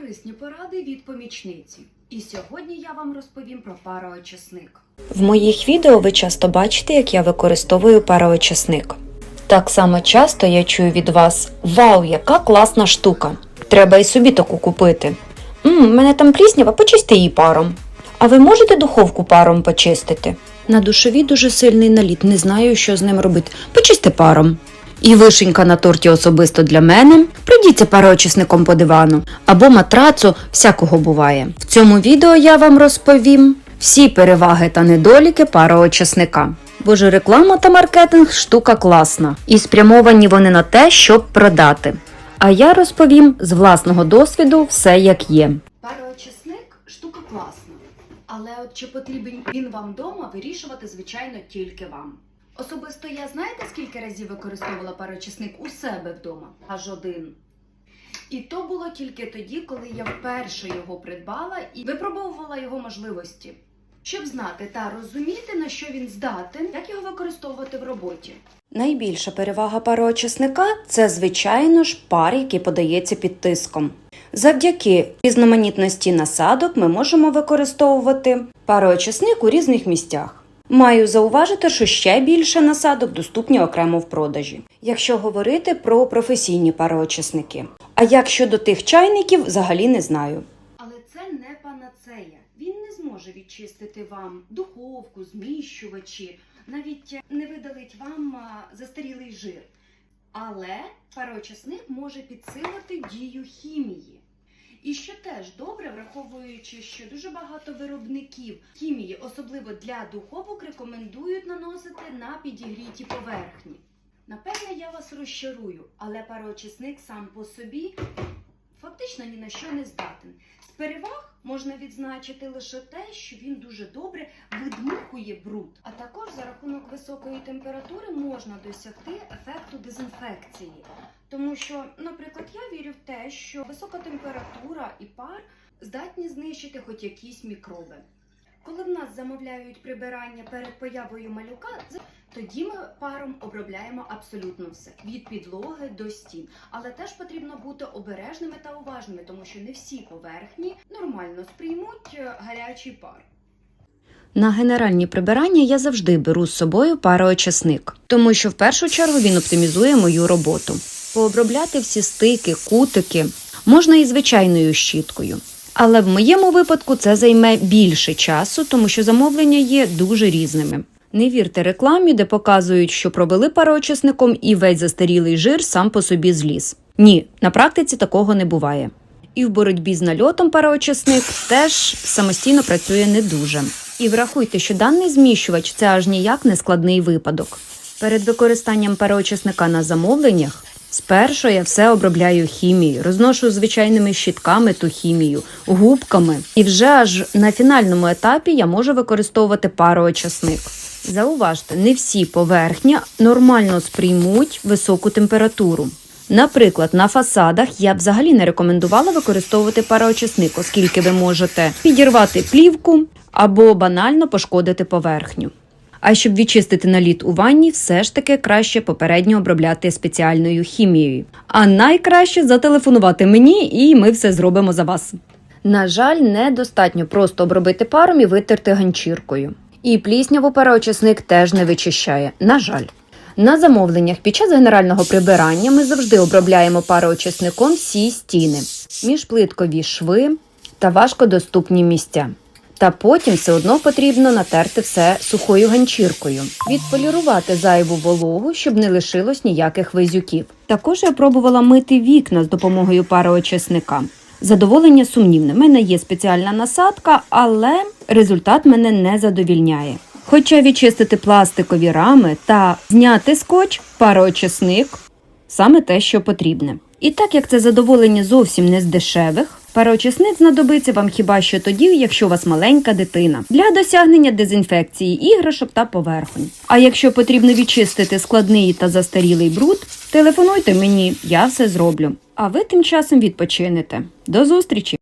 Корисні поради від помічниці. І сьогодні я вам розповім про пароочисник. В моїх відео ви часто бачите, як я використовую пароочисник. Так само часто я чую від вас: Вау, яка класна штука! Треба і собі таку купити. Мм, мене там пліснява, почисти її паром. А ви можете духовку паром почистити? На душові дуже сильний наліт, не знаю, що з ним робити. Почисти паром. І вишенька на торті особисто для мене. Прийдіться пароочисником по дивану або матрацу, всякого буває. В цьому відео я вам розповім всі переваги та недоліки пароочисника. Бо ж реклама та маркетинг штука класна, і спрямовані вони на те, щоб продати. А я розповім з власного досвіду все як є. Пароочисник штука класна. Але от чи потрібен він вам вдома, вирішувати, звичайно, тільки вам. Особисто я знаєте, скільки разів використовувала пароочисник у себе вдома? Аж один. І то було тільки тоді, коли я вперше його придбала і випробовувала його можливості. Щоб знати та розуміти, на що він здатен, як його використовувати в роботі. Найбільша перевага пароочисника це, звичайно ж, пар, який подається під тиском. Завдяки різноманітності насадок ми можемо використовувати пароочисник у різних місцях. Маю зауважити, що ще більше насадок доступні окремо в продажі, якщо говорити про професійні пароочисники. А як щодо тих чайників, взагалі не знаю. Але це не панацея. Він не зможе відчистити вам духовку, зміщувачі, навіть не видалить вам застарілий жир. Але пароочисник може підсилити дію хімії. І що теж добре, враховуючи, що дуже багато виробників хімії, особливо для духовок, рекомендують наносити на підігріті поверхні. Напевне, я вас розчарую, але пароочисник сам по собі фактично ні на що не здатен. З переваг можна відзначити лише те, що він дуже добре видмухує бруд. А також за рахунок високої температури можна досягти ефекту дезінфекції. Тому що, наприклад, я вірю в те, що висока температура і пар здатні знищити хоч якісь мікроби. Коли в нас замовляють прибирання перед появою малюка, тоді ми паром обробляємо абсолютно все від підлоги до стін. Але теж потрібно бути обережними та уважними, тому що не всі поверхні нормально сприймуть е, гарячий пар. На генеральні прибирання я завжди беру з собою пароочисник, тому що в першу чергу він оптимізує мою роботу. Пообробляти всі стики, кутики можна і звичайною щіткою. Але в моєму випадку це займе більше часу, тому що замовлення є дуже різними. Не вірте рекламі, де показують, що провели пароочисником і весь застарілий жир сам по собі зліз. Ні, на практиці такого не буває. І в боротьбі з нальотом пароочисник теж самостійно працює не дуже. І врахуйте, що даний зміщувач це аж ніяк не складний випадок. Перед використанням пароочисника на замовленнях спершу я все обробляю хімією, розношу звичайними щітками ту хімію, губками, і вже аж на фінальному етапі я можу використовувати пароочисник. Зауважте, не всі поверхні нормально сприймуть високу температуру. Наприклад, на фасадах я взагалі не рекомендувала використовувати пароочисник, оскільки ви можете підірвати плівку або банально пошкодити поверхню. А щоб відчистити наліт у ванні, все ж таки краще попередньо обробляти спеціальною хімією. А найкраще зателефонувати мені, і ми все зробимо за вас. На жаль, недостатньо просто обробити паром і витерти ганчіркою. І плісняву пароочисник теж не вичищає. На жаль. На замовленнях під час генерального прибирання ми завжди обробляємо пароочисником всі стіни, міжплиткові шви та важкодоступні місця. Та потім все одно потрібно натерти все сухою ганчіркою, відполірувати зайву вологу, щоб не лишилось ніяких визюків. Також я пробувала мити вікна з допомогою пароочисника. Задоволення сумнівне. У мене є спеціальна насадка, але результат мене не задовільняє. Хоча відчистити пластикові рами та зняти скотч, пароочисник саме те, що потрібне. І так як це задоволення зовсім не з дешевих, пароочисник знадобиться вам хіба що тоді, якщо у вас маленька дитина, для досягнення дезінфекції іграшок та поверхонь. А якщо потрібно відчистити складний та застарілий бруд, телефонуйте мені, я все зроблю. А ви тим часом відпочинете. До зустрічі!